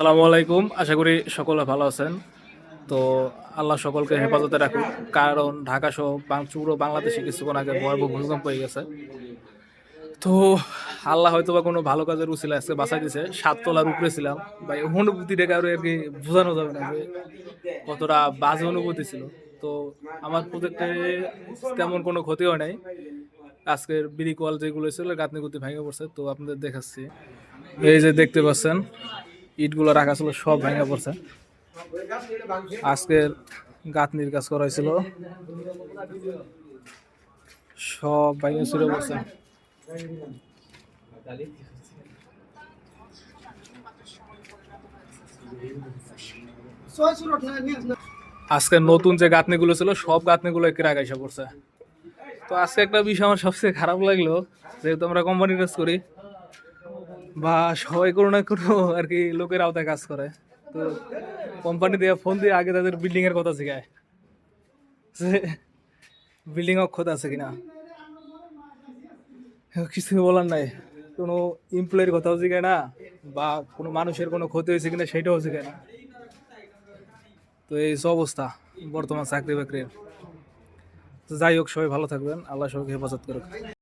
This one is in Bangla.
আসসালামু আলাইকুম। আশা করি সকলে ভালো আছেন। তো আল্লাহ সকলকে হেফাজতে রাখুন কারণ ঢাকা সহ পুরো বাংলাদেশে কিছুক্ষণ আগে ভয়াবহ ভূমিকম্প হয়ে গেছে। তো আল্লাহ হয়তো বা কোনো ভালো কাজের উচিলা আজকে বাঁচাই দিছে। সাত তলার উপরে ছিলাম। বা এই অনুভূতিটাকে আরও কি বোঝানো যাবে না কতটা বাজে অনুভূতি ছিল। তো আমার প্রজেক্টে তেমন কোনো ক্ষতি হয় নাই। আজকের বিড়ি কল যেগুলো ছিল গাঁতনি গুতি ভেঙে পড়ছে। তো আপনাদের দেখাচ্ছি। এই যে দেখতে পাচ্ছেন ইটগুলো রাখা ছিল, সব ভেঙে পড়ছে। আজকের গাঁথনির কাজ করা হয়েছিল। সব ভেঙে ছুড়ে পড়ছে। আজকে নতুন যে গাঁথনিগুলো ছিল, সব গাঁথনিগুলো একে রাখাইসা পড়ছে। তো আজকে একটা বিষয় আমার সবচেয়ে খারাপ লাগল, যেহেতু আমরা কোম্পানির কাজ করি বা সবাই কোনো না কোনো আর কি লোকের আওতায় কাজ করে। তো কোম্পানি দিয়ে ফোন দিয়ে আগে তাদের বিল্ডিং এর কথা শেখায়। যে বিল্ডিং অক্ষত আছে কিনা? কিছু বলার নাই। কোনো এমপ্লয়ের কথাও শেখায় না, বা কোনো মানুষের কোনো ক্ষতি হয়েছে কিনা সেটাও শেখায় না। তো এই যে অবস্থা, বর্তমান চাকরি বাকরির যাই হোক, সবাই ভালো থাকবেন, আল্লাহ সবাইকে হেফাজত করুক।